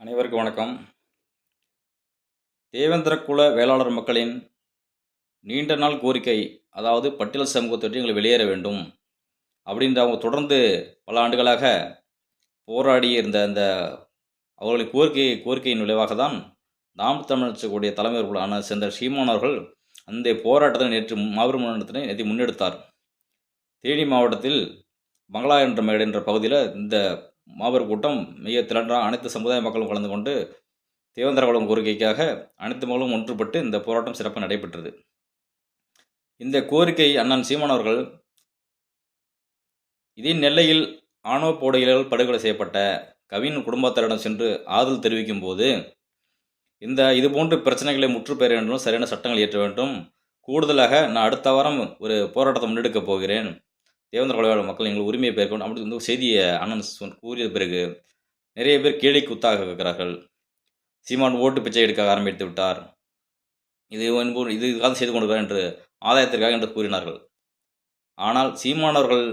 அனைவருக்கும் வணக்கம். தேவேந்திர குல வேளாளர் மக்களின் நீண்ட நாள் கோரிக்கை அதாவது பட்டியல் சமூகத்தை எங்களை வெளியேற வேண்டும் அப்படின்ற அவங்க தொடர்ந்து பல ஆண்டுகளாக போராடி இருந்த அந்த அவர்களின் கோரிக்கை கோரிக்கையின் விளைவாக தான் நாம் தமிழக்கூடிய தலைமையர்களான சென்ற சீமானவர்கள் அந்த போராட்டத்தை நேற்று மாபெரும் போராட்டத்தினை நேற்று முன்னெடுத்தார். தேனி மாவட்டத்தில் பங்களா என்ற மேடு என்ற பகுதியில் இந்த மாபெரும் கூட்டம் மிக திரண்டாக அனைத்து சமுதாய மக்களும் கலந்து கொண்டு தேவேந்திரகுளம் கோரிக்கைக்காக அனைத்து மக்களும் ஒன்றுபட்டு இந்த போராட்டம் சிறப்பாக நடைபெற்றது. இந்த கோரிக்கை அண்ணன் சீமான் அவர்கள் இதே நெல்லையில் ஆணவ போடைகளால் படுகொலை செய்யப்பட்ட கவின் குடும்பத்தாரிடம் சென்று ஆதல் தெரிவிக்கும் போது இந்த இது போன்ற பிரச்சனைகளை முற்றுப்பெற வேண்டும் சரியான சட்டங்கள் இயற்ற வேண்டும். கூடுதலாக நான் அடுத்த வாரம் ஒரு போராட்டத்தை முன்னெடுக்கப் போகிறேன். தேவேந்திர கொலையாள மக்கள் எங்கள் உரிமையை பெயர்க்கணும் அப்படி வந்து செய்தியை அண்ணன் கூறிய பிறகு நிறைய பேர் கேலி குத்தாக இருக்கிறார்கள் சீமான் ஓட்டு பிச்சை எடுக்க ஆரம்பித்து விட்டார். இது என்பது இது இதுக்காக செய்து கொண்டிருக்கிறார் என்று ஆதாயத்திற்காக என்று கூறினார்கள். ஆனால் சீமானவர்கள்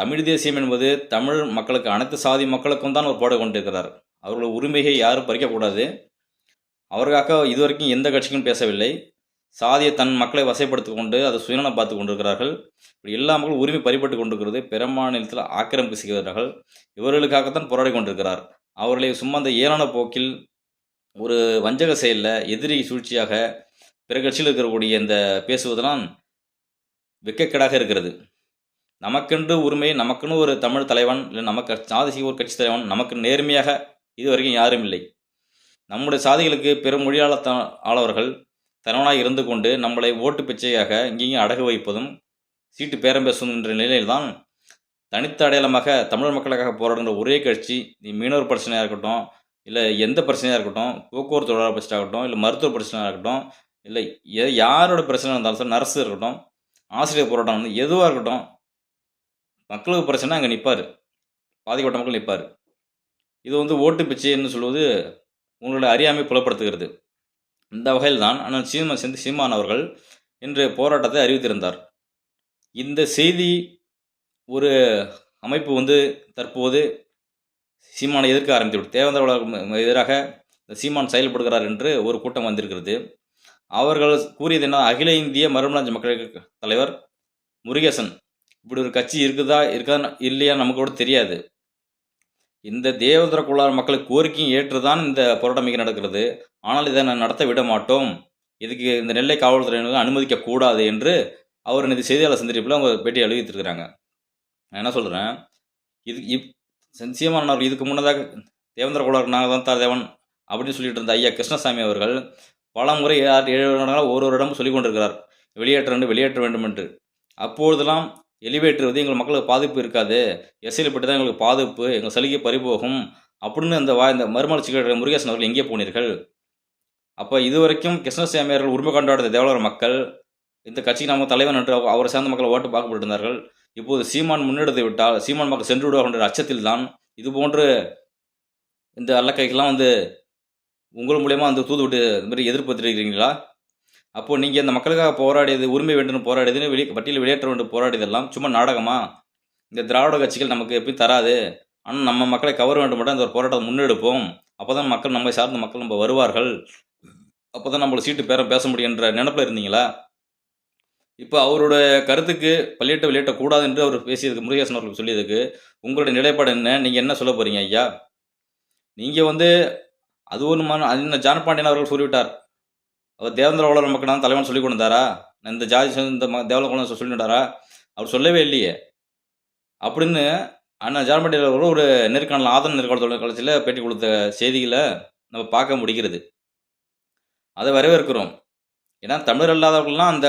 தமிழ் தேசியம் என்பது தமிழ் மக்களுக்கு அனைத்து சாதி மக்களுக்கும் தான் ஒரு பாடு கொண்டிருக்கிறார். அவர்களுடைய உரிமையை யாரும் பறிக்கக்கூடாது. அவருக்காக இதுவரைக்கும் எந்த கட்சிக்கும் பேசவில்லை. சாதியை தன் மக்களை வசைப்படுத்திக் கொண்டு அதை சுயநலம் பார்த்து கொண்டிருக்கிறார்கள். இப்படி எல்லா மக்களும் உரிமை பறிபட்டு கொண்டிருக்கிறது. பெருமாநிலத்தில் ஆக்கிரமிப்பு செய்கிறார்கள். இவர்களுக்காகத்தான் போராடி கொண்டிருக்கிறார். அவர்களை சும்மா அந்த ஏளான போக்கில் ஒரு வஞ்சக செயலில் எதிரி சூழ்ச்சியாக பிற கட்சியில் இருக்கக்கூடிய இந்த பேசுவதெல்லாம் வெக்கக்கேடாக இருக்கிறது. நமக்கென்று உரிமை நமக்குன்னு ஒரு தமிழ் தலைவன் இல்லை நமக்கு சாதி ஒரு கட்சி தலைவன் நமக்கு நேர்மையாக இதுவரைக்கும் யாரும் இல்லை. நம்முடைய சாதிகளுக்கு பெரும் மொழியாள ஆளவர்கள் தலைவனாக இருந்து கொண்டு நம்மளை ஓட்டு பிச்சையாக இங்கேயும் அடகு வைப்பதும் சீட்டு பேரம் பேசும் என்ற நிலையில்தான் தனித்த அடையாளமாக தமிழ் மக்களுக்காக போராடுகிற ஒரே கட்சி நீ மீனவர் பிரச்சனையாக இருக்கட்டும் இல்லை எந்த பிரச்சனையாக இருக்கட்டும் போக்குவரத்து தொழிலாளர் பிரச்சனையாக இருக்கட்டும் இல்லை மருத்துவ பிரச்சனையாக இருக்கட்டும் இல்லை எ யாரோட பிரச்சனை இருந்தாலும் சார் நர்ஸு இருக்கட்டும் ஆசிரியர் போராட்டம் வந்து எதுவாக இருக்கட்டும் மக்களுக்கு பிரச்சனை அங்கே நிற்பார் பாதிக்கப்பட்ட மக்கள் நிற்பார் இது வந்து ஓட்டு பிச்சைன்னு சொல்வது உங்களுடைய அறியாமை புலப்படுத்துகிறது. இந்த வகையில் தான் அண்ணன் சீமா செந்து சீமான் அவர்கள் இன்று போராட்டத்தை அறிவித்திருந்தார். இந்த செய்தி ஒரு அமைப்பு வந்து தற்போது சீமானை எதிர்க்க ஆரம்பித்து தேவேந்திர எதிராக இந்த சீமான் செயல்படுகிறார் என்று ஒரு கூட்டம் வந்திருக்கிறது. அவர்கள் கூறியது என்ன? அகில இந்திய மறுமலர்ச்சி மக்கள் தலைவர் முருகேசன் இப்படி ஒரு கட்சி இருக்குதா இருக்கா இல்லையா நமக்கு கூட தெரியாது. இந்த தேவதர குழார் மக்களுக்கு கோரிக்கையும் ஏற்றுதான் இந்த போராட்டம் நடக்கிறது. ஆனால் இதை நான் நடத்த விட மாட்டோம். இதுக்கு இந்த நெல்லை காவல்துறையினர் அனுமதிக்க கூடாது என்று அவர் இந்த செய்தியாளர் சந்திப்பில் அவங்க பேட்டி எழுதிட்டுருக்கிறாங்க நான் என்ன சொல்கிறேன் இது இப் சீமானவர் இதுக்கு முன்னதாக தேவேந்திர குலார் நாங்கள் தான் தேவன் அப்படின்னு சொல்லிட்டு இருந்த ஐயா கிருஷ்ணசாமி அவர்கள் பல முறை ஏழு ஒரு ஒரு இடமும் சொல்லிக் கொண்டிருக்கிறார். வெளியேற்ற வேண்டும் வெளியேற்ற வேண்டும் என்று. அப்பொழுதெல்லாம் எலிவேட்டர் வந்து எங்கள் மக்களுக்கு பாதிப்பு இருக்காது. எஸ்சியில் பட்டு தான் எங்களுக்கு பாதிப்பு. எங்கள் சலுகை பறிபோகும். அப்படின்னு அந்த வா இந்த மறுமலர்ச்சி முருகேசன் அவர்கள் எங்கே போனீர்கள்? அப்போ இதுவரைக்கும் கிருஷ்ணசாமியார்கள் உரிமை கொண்டாடுற தேவலர் மக்கள் இந்த கட்சிக்கு நம்ம தலைவன் என்று அவரை சேர்ந்த மக்கள் ஓட்டு பார்க்கப்பட்டிருந்தார்கள் இப்போது சீமான் முன்னெடுத்து விட்டால் சீமான் மக்கள் சென்று விடுவார்கள் என்ற அச்சத்தில் தான் இது போன்று இந்த அல்லக்கைக்கெல்லாம் வந்து உங்கள் மூலியமாக அந்த தூது விட்டு இந்த மாதிரி எதிர்ப்பு தெரிவிக்கிறீங்களா அப்போது நீங்கள் இந்த மக்களுக்காக போராடியது உரிமை வேண்டும் போராடியதுன்னு வெளியே பட்டியல் வெளியேற்ற வேண்டும் போராடியதெல்லாம் சும்மா நாடகமா? இந்த திராவிட கட்சிகள் நமக்கு எப்படி தராது. ஆனால் நம்ம மக்களை கவர வேண்டும் மட்டும் அந்த ஒரு போராட்டத்தை முன்னெடுப்போம். அப்போ தான் மக்கள் நம்மை சார்ந்த மக்கள் நம்ம வருவார்கள். அப்போ தான் நம்மளை சீட்டு பேர பேச முடியுன்ற நினப்பில் இருந்தீங்களா? இப்போ அவரோட கருத்துக்கு பள்ளியிட்ட வெளியிட்டக்கூடாது என்று அவர் பேசியதுக்கு முருகேசன் அவர்கள் சொல்லியதுக்கு உங்களுடைய நிலைப்பாடு என்ன? நீங்கள் என்ன சொல்ல போகிறீங்க ஐயா? நீங்கள் வந்து அது ஒன்று அது ஜான் பாண்டியன் அவர்கள் சொல்லிவிட்டார் அவர் தேவேந்திர வளர் மக்கள் தான் தலைவன் சொல்லி கொடுத்தாரா இந்த ஜாதி இந்த தேவல குலம் சொல்லிட்டாரா அவர் சொல்லவே இல்லையே. அப்படின்னு அண்ணா ஜார்மண்டியில் ஒரு ஒரு நேர்காணல் ஆதரவு நேர்காணல் கலைச்சியில் பேட்டி கொடுத்த செய்திகளை நம்ம பார்க்க முடிகிறது. அதை வரவேற்கிறோம். ஏன்னா தமிழர் அல்லாதவர்கள்லாம் அந்த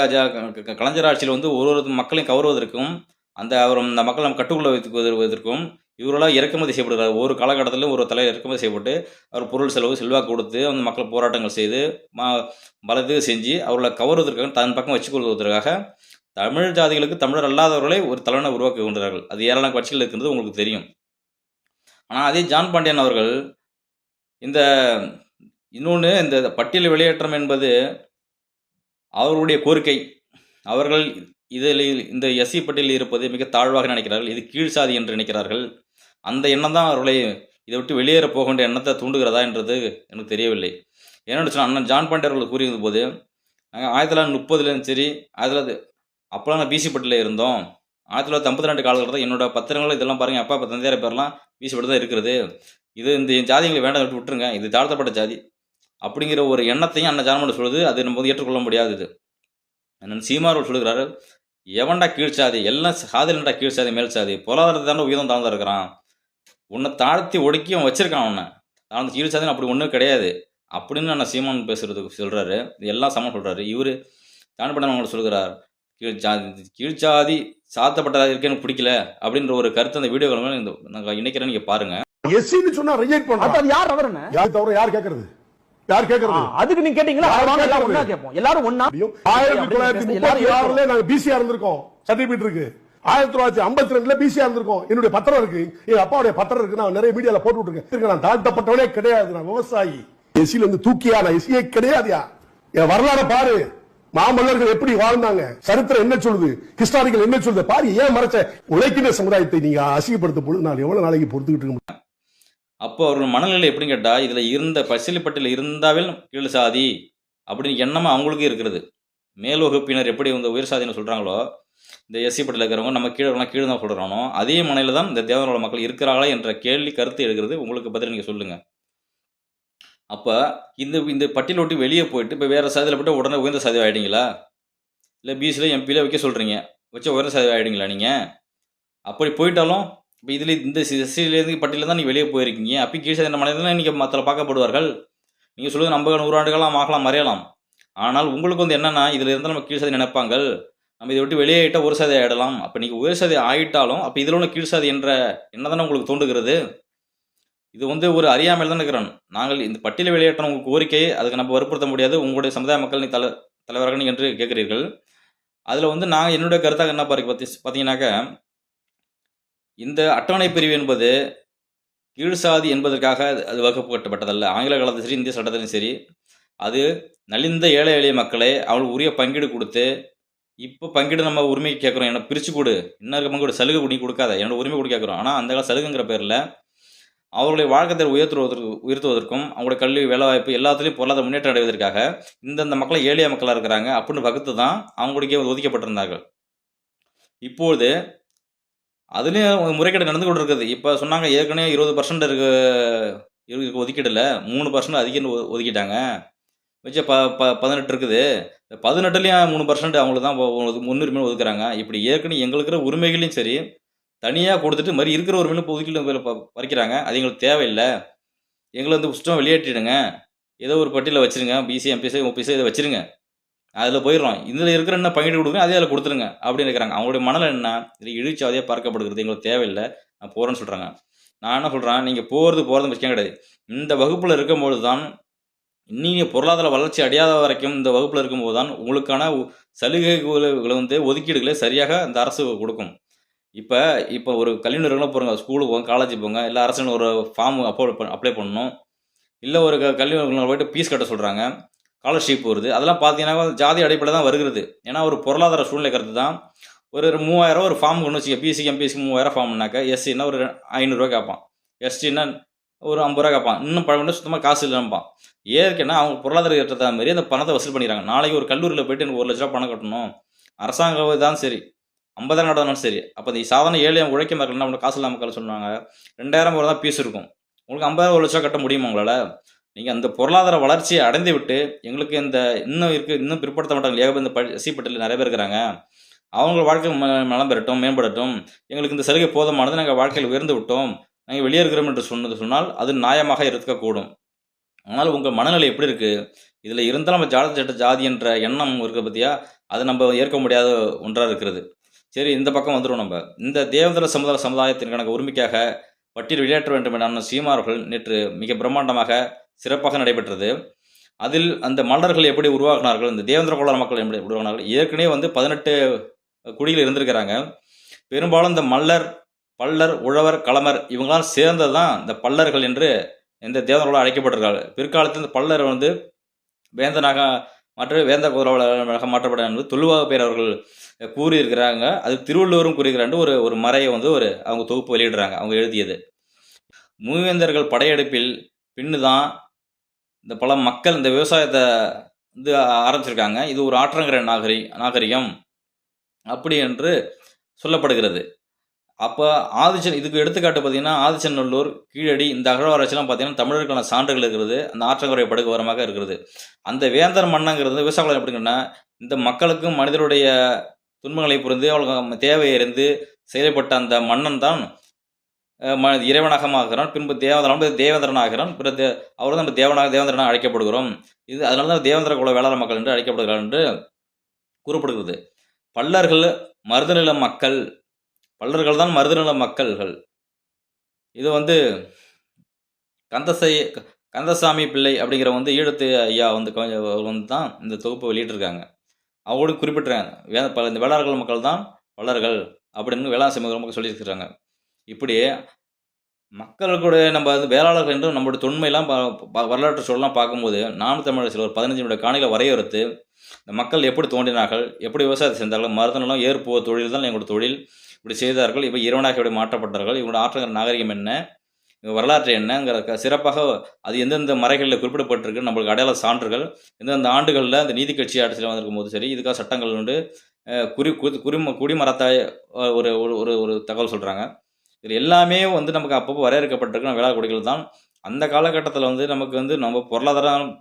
கலைஞர் ஆட்சியில் வந்து ஒரு ஒரு மக்களையும் கவருவதற்கும் அந்த அவர் அந்த மக்களை நம்ம வைத்து கொள்வதற்கும் இவரெல்லாம் இறக்குமதி செய்யப்படுகிறார். ஒரு காலகட்டத்திலும் ஒரு தலைவர் இறக்குமதி செய்யப்பட்டு அவர் பொருள் செலவு செல்வாக்கு கொடுத்து அந்த மக்கள் போராட்டங்கள் செய்து மா பலது செஞ்சு அவர்களை கவருவதற்காக தன் பக்கம் வச்சுக்கொள்வதற்காக தமிழ் ஜாதிகளுக்கு தமிழர் அல்லாதவர்களை ஒரு தலைவனை உருவாக்கி கொண்டார்கள். அது ஏராளமான கட்சிகள் இருக்கிறது உங்களுக்கு தெரியும். ஆனால் அதே ஜான் பாண்டியன் அவர்கள் இந்த இன்னொன்று இந்த பட்டியல் வெளியேற்றம் என்பது அவர்களுடைய கோரிக்கை. அவர்கள் இதில் இந்த எஸ்சி பட்டியலில் இருப்பது மிக தாழ்வாக நினைக்கிறார்கள். இது கீழ் சாதி என்று நினைக்கிறார்கள். அந்த எண்ணம் தான் அவர்களை இதை விட்டு வெளியேற போக வேண்டிய எண்ணத்தை தூண்டுகிறதா என்றது எனக்கு தெரியவில்லை. ஏன்னு சொன்னால் அண்ணன் ஜான் பாண்டியர் அவர்கள் கூறியது போது நாங்கள் ஆயிரத்தி தொள்ளாயிரத்தி முப்பதுலேயும் சரி ஆயிரத்தி தொள்ளாயிரத்தி அப்போலாம் நான் பிசி பட்டியில் இருந்தோம். ஆயிரத்தி தொள்ளாயிரத்தி ஐம்பத்தி ரெண்டு காலகட்டத்தில் என்னோட பத்திரங்கள் இதெல்லாம் பாருங்கள் அப்பா அப்பா தந்தையார் பேர்லாம் பிசி பட்டு தான் இருக்கிறது. இது இந்த ஜாதிகளை வேண்டாம் விட்டு விட்டுருங்க. இது தாழ்த்தப்பட்ட ஜாதி. அப்படிங்கிற ஒரு எண்ணத்தையும் அண்ணன் ஜான்மன் சொல்லுது. அது நம்ம வந்து ஏற்றுக்கொள்ள முடியாது அண்ணன் சீமார் சொல்லுகிறாரு எவன்டா கீழ்ச்சாதி எல்லாம் சாதிலண்டா கீழ்ச்சாதி மேல் சாதி. பொருளாதாரத்தை தாண்ட உயர்ந்தம் தாழ்ந்தா இருக்கிறான் உன்னை தாழ்த்தி ஒடுக்கி அவன் வச்சிருக்கான் உன்னை. தாழ்ந்த கீழ்ச்சாதின்னு அப்படி ஒன்றும் கிடையாது. அப்படின்னு அண்ணன் சீமான் பேசுறதுக்கு சொல்றாரு. இது எல்லாம் சமம் சொல்றாரு. இவரு ஜான்பண்ணன் அவங்களை சொல்கிறார் கீழ்ச்சாதி சாத்தப்பட்டதா இருக்கு எனக்கு பிடிக்கல அப்படின்ற ஒரு கருத்து அந்த வீடியோக்கள் இந்த நான் இணைக்கிறேன் நீங்க பாருங்க. எஸ்சின்னு சொன்னா ரிஜெக்ட் அது யார் அவர் என்ன யார் தவிர யார் கேக்குறது? யார் கேக்குறது? அதுக்கு நீங்க கேட்டீங்களா? எல்லாரும்? ஒண்ணா கேட்போம். எல்லாரும் ஒண்ணா? முடியும் ஆயிரத்தி தொள்ளாயிரத்தி முப்பத்தி ஆறுல நாங்க பிசியா இருந்திருக்கோம். சர்டிபிகேட் இருக்கு ஆயிரத்தி தொள்ளாயிரத்தி ஐம்பத்தி ரெண்டுல பிசியா இருந்திருக்கோம். என்னுடைய பத்திரம் இருக்கு. எங்க அப்பாவுடைய பத்திரம் இருக்கு. நான் நிறைய மீடியால போட்டு விட்டுருக்கேன். நான் தாழ்த்தப்பட்டவனே கிடையாது. நான் விவசாயி. எஸ்சில இருந்து தூக்கியா? நான் எஸ்சியே கிடையாதுயா? என் வரலாறு பாரு. மாமல்லர்கள் எப்படி வாழ்ந்தாங்க? சரித்திரம் என்ன சொல்லுது? ஹிஸ்டாரிக்கல் என்ன சொல்லுது? பாரு ஏன் மறைச்ச உழைக்கின்ற சமுதாயத்தை நீங்க அசிங்கப்படுத்த பொழுது நான் எவ்வளவு நாளைக்கு பொறுத்துக்கிட்டு இருக்க முடியும்? அப்போ அவர்கள் மனநிலை எப்படின்னு கேட்டால் இதில் இருந்த பசிலிப்பட்டில் இருந்தாவில் கீழ் சாதி அப்படின்னு எண்ணமாக அவங்களுக்கும் இருக்கிறது. மேல் வகுப்பினர் எப்படி இந்த உயர் சாதின்னு சொல்கிறாங்களோ இந்த எஸ்சி பட்டியில் இருக்கிறவங்க நம்ம கீழே கீழே தான் சொல்கிறானோ அதே மனையில் தான் இந்த தேவனோட மக்கள் இருக்கிறாங்களா என்ற கேள்வி கருத்து எடுக்கிறது உங்களுக்கு பதில் நீங்கள் சொல்லுங்கள் அப்போ இந்த இந்த பட்டியல் விட்டு வெளியே போயிட்டு இப்போ வேறு சாதியில் போய்ட்டு உடனே உயர்ந்த சாதி ஆகிடுங்களா இல்லை பிசியில் எம்பியில் வைக்க சொல்கிறீங்க வச்சு உயர்ந்த சாதி ஆகிடுங்களா நீங்கள் அப்படி போயிட்டாலும் இப்போ இதில் இந்த எஸ்சிலேருந்து பட்டியலில் தான் நீங்கள் வெளியே போயிருக்கீங்க. அப்போ கீழ் சாதி மனிதர்கள் நீங்கள் மற்ற பார்க்கப்படுவார்கள் நீங்கள் சொல்லுவது நம்ம நூறாண்டுகளாக ஆகலாம் மறையலாம். ஆனால் உங்களுக்கு வந்து என்னென்னா இதில் இருந்தால் நம்ம கீழ் சாதி நினைப்பாங்க நம்ம இதை விட்டு வெளியே ஆகிட்டால் ஒரு சாதி ஆகிடலாம் அப்போ நீங்கள் உயர் சாதி ஆகிட்டாலும் அப்போ இதில் உள்ள கீழ் சதி என்ற என்ன தானே உங்களுக்கு தோன்றுகிறது? இது வந்து ஒரு அறியாமல் தான் இருக்கிறோம் நாங்கள் இந்த பட்டியலை வெளியேற்ற உங்கள் கோரிக்கை அதுக்கு நம்ம வற்புறுத்த முடியாது. உங்களுடைய சமுதாய மக்கள் நீ தலை தலைவர்கள் என்று கேட்குறீர்கள். அதில் வந்து நாங்கள் என்னுடைய கருத்தாக என்ன பாரு பார்த்தி பார்த்தீங்கன்னாக்க இந்த அட்டவணை பிரிவு என்பது கீழ்சாதி என்பதற்காக அது வகுக்கப்பட்டப்பட்டதல்ல ஆங்கில காலத்திலும் சரி இந்திய சட்டத்திலும் சரி. அது நலிந்த ஏழை எளிய மக்களை அவங்களுக்கு உரிய பங்கீடு கொடுத்து இப்போ பங்கீடு நம்ம உரிமை கேட்குறோம். என்னை பிரித்து கொடு. இன்னொரு இருக்க பங்கீடு சலுகை குடி கொடுக்காத. என்னோட உரிமை கொடு கேட்குறோம். ஆனால் அந்த கால சலுகைங்கிற பேரில் அவர்களுடைய வாழ்க்கத்தை உயர்த்துவதற்கு உயர்த்துவதற்கும் அவங்களுடைய கல்வி வேலைவாய்ப்பு எல்லாத்துலேயும் பொருளாதார முன்னேற்றம் அடைவதற்காக இந்தந்த மக்களை ஏழைய மக்களாக இருக்கிறாங்க அப்படின்னு வகுத்து தான் அவங்களுக்கே ஒதுக்கப்பட்டிருந்தார்கள். இப்பொழுது அதுலேயும் முறைகேடு நடந்து கொண்டு இருக்குது இப்போ சொன்னாங்க ஏற்கனவே இருபது பர்சன்ட் இருக்கு இருக்கு ஒதுக்கீடுல. மூணு பர்சன்ட் அதிகம் ஒ- ஒதுக்கிட்டாங்க. மிச்சம் ப ப பதினெட்டு இருக்குது. பதினெட்டுலேயும் மூணு பர்சன்ட் அவங்களுக்கு தான் முன்னுரிமை ஒதுக்குறாங்க. இப்படி ஏற்கனவே எங்களுக்கு இருக்கிற உரிமைகளையும் சரி தனியாக கொடுத்துட்டு மாதிரி இருக்கிற உரிமையிலும் இப்போ ஒதுக்கீடு பறிக்கிறாங்க. அது எங்களுக்கு தேவையில்லை. எங்களை வந்து சுத்தம் வெளியேற்றிடுங்க. ஏதோ ஒரு பட்டியலில் வச்சிருங்க. பிசி எம்பிசி ஓபிசி இதை வச்சுருங்க. அதில் போயிடுறோம். இதில் இருக்கிற என்ன பங்கிட்டு கொடுங்க அதே அதில் கொடுத்துருங்க அப்படின்னு இருக்கிறாங்க அவங்களுடைய மனநிலை என்ன? இதில் இழிச்சாதியாக பார்க்கப்படுகிறது. எங்களுக்கு தேவையில்லை. நான் போகிறேன்னு சொல்கிறாங்க நான் என்ன சொல்கிறேன் நீங்கள் போகிறது போகிறது முக்கியம் கிடையாது. இந்த வகுப்பில் இருக்கும்போது தான் நீங்கள் பொருளாதார வளர்ச்சி அடையாத வரைக்கும் இந்த வகுப்பில் இருக்கும்போது தான் உங்களுக்கான உ- சலுகைகளை வந்து ஒதுக்கீடுகளை சரியாக இந்த அரசு கொடுக்கும். இப்போ இப்போ ஒரு கல்வி நிறுவனம் போகிறோங்க ஸ்கூலுக்கு போங்க காலேஜ் போங்க இல்லை அரசு ஒரு ஃபார்ம் அப்போ அப்ளை பண்ணணும். இல்லை ஒரு கல்வி நிறுவனம் போயிட்டு ஃபீஸ் கட்ட சொல்கிறாங்க ஸ்காலர்ஷிப் வருது. அதெல்லாம் பார்த்தீங்கன்னா ஜாதி அடிப்படையில் தான் வருகிறது. ஏன்னா ஒரு பொருளாதார சூழ்நிலை கருத்து தான். ஒரு ஒரு மூவாயிரம் ஒரு ஃபார்ம் கொண்டு வச்சுக்க பிசி எம்பிசிக்கு மூவாயிரம் ஃபார்ம்னாக்கா எஸ்சின்னா ஒரு ஐநூறுரூவா கேட்பான். எஸ்டின்னா ஒரு ஐம்பது ரூபா கேட்பான். இன்னும் பழம் சுத்தமாக காசு இல்லைன்பான் ஏற்கனவே அவங்க பொருளாதார ஏற்றத்தை மாதிரி அந்த பணத்தை வசூல் பண்ணிடுறாங்க. நாளைக்கு ஒரு கல்லூரியில் போயிட்டு எனக்கு ஒரு லட்ச ரூபா பணம் கட்டணும். அரசாங்கம் தான் சரி ஐம்பதாயிரம் நடந்தாலும் சரி அப்போ இந்த சாதாரண ஏழை உழைக்க மக்கள் என்ன காசு இல்லாமல் மக்கள் சொன்னாங்க ரெண்டாயிரம் ரூபா தான் பீஸ் இருக்கும். உங்களுக்கு ஐம்பதாயிரம் ஒரு லட்சம் கட்ட முடியுமா உங்களால்? நீங்கள் அந்த பொருளாதார வளர்ச்சியை அடைந்து விட்டு எங்களுக்கு இந்த இன்னும் இருக்குது இன்னும் பிற்படுத்த மாட்டாங்க. ஏகப்பட்ட இந்த ப சீப்பட்டில் நிறைய பேர் இருக்கிறாங்க. அவங்க வாழ்க்கை ம- நலம் பெறட்டும் மேம்படட்டும். எங்களுக்கு இந்த சலுகை போதுமானது நாங்கள் வாழ்க்கையில் உயர்ந்து விட்டோம். நாங்கள் வெளியே இருக்கிறோம் என்று சொன்னது சொன்னால் அது நியாயமாக இருக்கக்கூடும். ஆனால் உங்கள் மனநிலை எப்படி இருக்குது இதில் இருந்தாலும் நம்ம ஜாதி சட்ட ஜாதி என்ற எண்ணம் இருக்க பற்றியா அது நம்ம ஏற்க முடியாத ஒன்றாக இருக்கிறது. சரி இந்த பக்கம் வந்துடும் நம்ம. இந்த தேவதர சமுதாய சமுதாயத்திற்கான உரிமைக்காக பட்டியல் வெளியேற்ற வேண்டும் என சீமார்கள் நேற்று மிக பிரம்மாண்டமாக சிறப்பாக நடைபெற்றது. அதில் அந்த மல்லர்கள் எப்படி உருவாக்கினார்கள் இந்த தேவேந்திர கோளார் மக்கள் எப்படி உருவாக்கினார்கள் ஏற்கனவே வந்து பதினெட்டு குடியில் இருந்திருக்கிறாங்க. பெரும்பாலும் இந்த மல்லர் பல்லர் உழவர் களமர் இவங்களாம் சேர்ந்தது தான் இந்த பல்லர்கள் என்று இந்த தேவர்களால் அழைக்கப்பட்டிருக்கார்கள் பிற்காலத்தில் இந்த பல்லர் வந்து வேந்தனாக மாற்ற வேந்த குதிரவாளராக மாற்றப்பட என்பது தொல்லுவாக பேர் அவர்கள் கூறியிருக்கிறாங்க. அது திருவள்ளுவரும் கூறுகிறாண்டு ஒரு ஒரு மறையை வந்து ஒரு அவங்க தொகுப்பு வெளியிடுறாங்க அவங்க எழுதியது. மூவேந்தர்கள் படையெடுப்பில் பின்னு தான் இந்த பல மக்கள் இந்த விவசாயத்தை வந்து ஆரம்பிச்சிருக்காங்க. இது ஒரு ஆற்றங்கரை நாகரி நாகரிகம் அப்படி என்று சொல்லப்படுகிறது. அப்போ ஆதிச்சன் இதுக்கு எடுத்துக்காட்டு பார்த்தீங்கன்னா ஆதிச்சநல்லூர் கீழடி இந்த அகழ்வாராய்ச்சிலாம் பார்த்தீங்கன்னா தமிழருக்கான சான்றுகள் இருக்கிறது. அந்த ஆற்றங்கரை படுகுவரமாக இருக்கிறது. அந்த வேந்தர் மன்னங்கிறது விவசாயம் எப்படிங்கன்னா இந்த மக்களுக்கும் மனிதருடைய துன்பங்களை புரிந்து அவளுக்கு தேவை அறிந்து செயல்பட்ட அந்த மன்னன் தான் ம இறைவனாக ஆகிறான் பின்பு தேவதரன் தேவேந்திரன் ஆகிறான் பிற தே அவர் தான் நம்ம தேவனாக தேவேந்திரனாக அழைக்கப்படுகிறோம். இது அதனால தான் தேவேந்திர குல வேளாண் மக்கள் என்று அழைக்கப்படுகிறார் என்று கூறப்படுகிறது. பல்லர்கள் மருதநில மக்கள் பல்லர்கள் தான் மருதநில மக்கள்கள். இது வந்து கந்தசை கந்தசாமி பிள்ளை அப்படிங்கிற வந்து ஈழத்து ஐயா வந்து அவர் வந்து தான் இந்த தொகுப்பை வெளியிட்டிருக்காங்க. அவங்களும் குறிப்பிட்டிருக்காங்க. வே பல இந்த வேளாளர்கள் மக்கள் தான் வள்ளர்கள் அப்படின்னு வேளாண் சமூக மக்கள் சொல்லியிருக்கிறாங்க. இப்படி மக்களுடைய நம்ம வந்து வேளாளர்கள் என்றும் நம்மளுடைய தொன்மையெல்லாம் வரலாற்று சொல்லலாம் பார்க்கும்போது நாம் தமிழர் சில ஒரு பதினஞ்சு நிமிட காணிகளை வரையறுத்து இந்த மக்கள் எப்படி தோன்றினார்கள் எப்படி விவசாயத்தை செஞ்சார்கள் மருத்துவம் ஏற்புவ தொழில் தான் எங்களோட தொழில். இப்படி செய்தார்கள் இப்போ இறைவனாக இப்படி மாற்றப்பட்டார்கள் இவங்களோட ஆற்றங்கிற நாகரிகம் என்ன வரலாற்று என்னங்கிற க- சிறப்பாக அது எந்தெந்த மறைகளில் குறிப்பிடப்பட்டிருக்கு நம்மளுக்கு அடையாள சான்றுகள் எந்தெந்த ஆண்டுகளில் அந்த நீதி கட்சி ஆட்சியில் வந்திருக்கும் போது சரி இதுக்காக சட்டங்கள் உண்டு. குறி குறி குடிம குடிமரத்தாய் ஒரு ஒரு ஒரு ஒரு தகவல் சொல்கிறாங்க இது எல்லாமே வந்து நமக்கு அப்பப்போ வரையறுக்கப்பட்டிருக்கிற வேளாண் குடிகள் தான். அந்த காலகட்டத்தில் வந்து நமக்கு வந்து நம்ம பொருளாதாரம்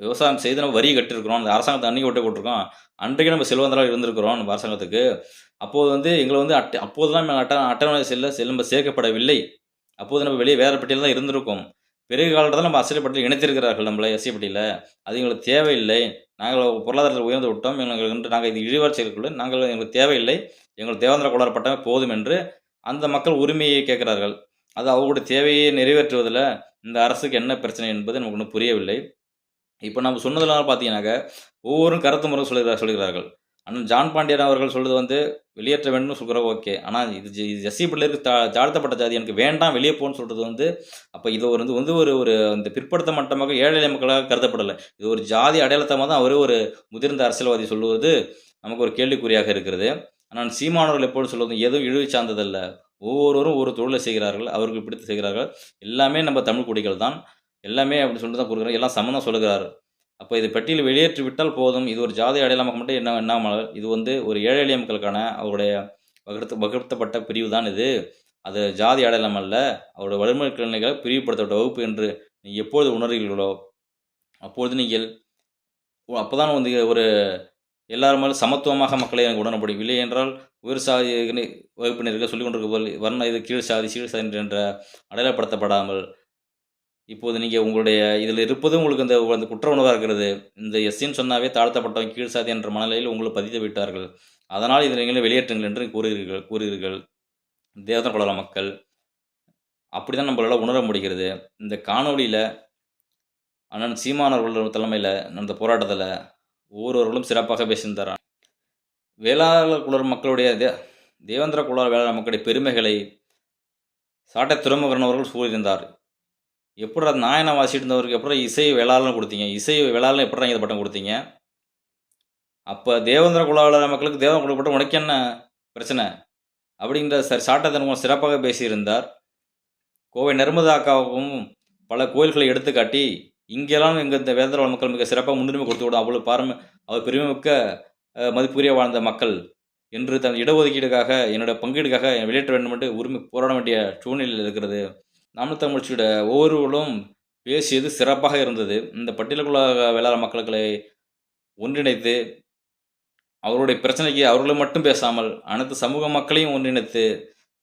விவசாயம் செய்து நம்ம வரி கட்டிருக்கிறோம். அந்த அரசாங்கத்தை அன்னைக்கு விட்டு போட்டிருக்கோம். அன்றைக்கு நம்ம செல்வந்தராக இருந்திருக்கிறோம் நம்ம அரசாங்கத்துக்கு. அப்போது வந்து எங்களை வந்து அட்டை அப்போது தான் அட்ட அட்டவணை செல்ல செல்லும் சேர்க்கப்படவில்லை. அப்போது நம்ம வெளியே வேறு பட்டியல் தான் இருந்திருக்கோம். பிறகு காலத்தில் நம்ம அசிலை பட்டியல் இணைத்திருக்கிறார்கள் நம்மளை எஸ்சி பட்டியலில். அது எங்களுக்கு தேவையில்லை. நாங்கள் பொருளாதாரத்தில் உயர்ந்து விட்டோம். எங்களுக்கு என்று நாங்கள் இது இழிவார் நாங்கள் எங்களுக்கு தேவையில்லை. எங்களுக்கு தேவேந்திர குலர் பட்டமே போதும் என்று அந்த மக்கள் உரிமையை கேட்கிறார்கள். அது அவங்களுடைய தேவையை நிறைவேற்றுவதில் இந்த அரசுக்கு என்ன பிரச்சனை என்பது நமக்கு ஒன்றும் புரியவில்லை. இப்போ நம்ம சொன்னதெல்லாம் பார்த்தீங்கன்னாக்க ஒவ்வொரு கருத்து முறை சொல்லுகிறார் சொல்கிறார்கள். ஆனால் ஜான் பாண்டியன் அவர்கள் சொல்றது வந்து வெளியேற்ற வேண்டும் சொல்கிற ஓகே. ஆனால் இது ஜி- இது எஸ்சி பிள்ளைக்கு தா தாழ்த்தப்பட்ட ஜாதி எனக்கு வேண்டாம் வெளியே போகணும்னு சொல்கிறது வந்து அப்போ இது ஒரு வந்து வந்து ஒரு ஒரு இந்த பிற்படுத்த மட்டமாக ஏழை மக்களாக கருதப்படலை. இது ஒரு ஜாதி அடையாளத்தமாக தான் அவரே ஒரு முதிர்ந்த அரசியல்வாதி சொல்லுவது நமக்கு ஒரு கேள்விக்குறியாக இருக்கிறது. ஆனால் சீமானவர்கள் எப்போது சொல்வது எதுவும் இழிவு சார்ந்ததல்ல. ஒவ்வொருவரும் ஒரு தொழிலை செய்கிறார்கள் அவருக்கு பிடித்து செய்கிறார்கள். எல்லாமே நம்ம தமிழ் குடிகள் தான். எல்லாமே அப்படி சொல்லிட்டு தான் கொடுக்குறாங்க. எல்லாம் சம்மந்தம் சொல்லுகிறார். அப்போ இது பெட்டியில் வெளியேற்றி விட்டால் போதும். இது ஒரு ஜாதி அடையாளமாக மட்டும் என்ன என்னாமல் இது வந்து ஒரு ஏழை எளிய மக்களுக்கான அவருடைய வகுத்து வகுத்தப்பட்ட பிரிவு தான் இது. அது ஜாதி அடையாளம் அல்ல. அவருடைய வறுமை கிழமைகளை பிரிவுபடுத்தப்பட்ட வகுப்பு என்று நீங்கள் எப்பொழுது உணர்கிறீர்களோ அப்பொழுது நீங்கள் அப்போ தான் வந்து ஒரு எல்லாரும் மேலும் சமத்துவமாக மக்களை எனக்கு உடனப்படும் இல்லை என்றால் உயர் சாதி வகுப்பினர்கள் சொல்லிக் கொண்டிருக்க போல் வர்ண இது கீழ் சாதி சீழ் சாதி என்ற அடையாளப்படுத்தப்படாமல் இப்போது நீங்கள் உங்களுடைய இதில் இருப்பது உங்களுக்கு அந்த அந்த குற்ற உணர்வாக இருக்கிறது. இந்த எஸ்சின்னு சொன்னாவே தாழ்த்தப்பட்டவன் கீழ் சாதி என்ற மனநிலையில் உங்களை பதித்து விட்டார்கள். அதனால் இதில் நீங்கள் வெளியேற்றுங்கள் என்று கூறுகிறீர்கள் கூறுகிறீர்கள். தேவதன் குலர மக்கள். அப்படி தான் நம்மளால் உணர முடிகிறது. இந்த காணொளியில் அண்ணன் சீமானவர்கள் தலைமையில் நடந்த போராட்டத்தில் ஒவ்வொருவர்களும் சிறப்பாக பேசியிருந்தார் வேளாளர் குளர் மக்களுடைய தே தேவேந்திர குலர் வேளாளர் மக்களுடைய பெருமைகளை சாட்டை துறைமுகன் அவர்கள் கூறியிருந்தார் எப்படி அது நாயனை வாசிட்டு இருந்தவருக்கு எப்படி இசை வேளாளர்னு கொடுத்தீங்க? இசை வேளாளர் எப்படி இந்த பட்டம் கொடுத்தீங்க? அப்போ தேவேந்திர குலாளர் மக்களுக்கு தேவன் கொடுக்கப்பட்ட உனக்கு என்ன பிரச்சனை? அப்படிங்கிற சரி சாட்டை சிறப்பாக பேசியிருந்தார். கோவை நர்மதாக்காவுக்கும் பல கோயில்களை எடுத்துக்காட்டி இங்கெல்லாம் எங்கள் இந்த வேந்திர மக்கள் மிக சிறப்பாக முன்னுரிமை கொடுத்து விடும். அவ்வளோ பாரம அவர் பெருமைமிக்க மிக்க மதிப்புரிய வாழ்ந்த மக்கள் என்று தன் இடஒதுக்கீடுக்காக என்னோட பங்கீடுக்காக வெளியேற்ற வேண்டும் என்று உரிமை போராட வேண்டிய சூழ்நிலையில் இருக்கிறது. நாம் தமிழ்ச்சியோட ஒவ்வொருவரும் பேசியது சிறப்பாக இருந்தது. இந்த பட்டியலுக்குள்ள வேளாண் மக்களை ஒன்றிணைத்து அவருடைய பிரச்சனைக்கு அவர்களை மட்டும் பேசாமல் அனைத்து சமூக மக்களையும் ஒன்றிணைத்து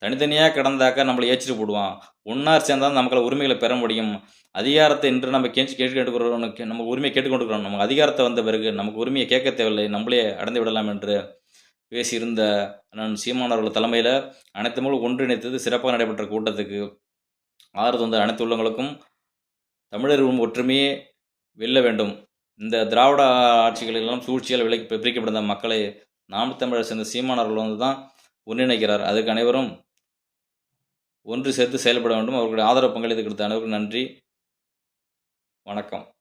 தனித்தனியாக கிடந்தாக்க நம்மளை ஏற்றிட்டு போடுவான். ஒன்னார் சேர்ந்தால் நமக்களை உரிமைகளை பெற முடியும். அதிகாரத்தை இன்று நம்ம கேட்டு கேட்டு நம்ம உரிமையை கேட்டுக்கொண்டிருக்கிறோம் நமக்கு அதிகாரத்தை வந்த பிறகு நமக்கு உரிமையை கேட்க தேவையில்லை. நம்மளே அடைந்து விடலாம் என்று பேசியிருந்த அண்ணன் சீமானவர்கள் தலைமையில் அனைத்து மூலம் ஒன்றிணைத்தது சிறப்பாக நடைபெற்ற கூட்டத்துக்கு ஆறு தொந்த அனைத்து உள்ளங்களுக்கும் தமிழர் ஒற்றுமையே வெல்ல வேண்டும். இந்த திராவிட ஆட்சிகளெல்லாம் சூழ்ச்சியால் விலை பிரிக்கப்பட்ட மக்களை நாம் தமிழர் சேர்ந்த சீமானவர்கள் வந்து தான் ஒன்றிணைக்கிறார். அதுக்கு அனைவரும் ஒன்று சேர்த்து செயல்பட வேண்டும். அவர்களுடைய ஆதரவு பங்களித்து கொடுத்த அனைவருக்கும் நன்றி. வணக்கம்.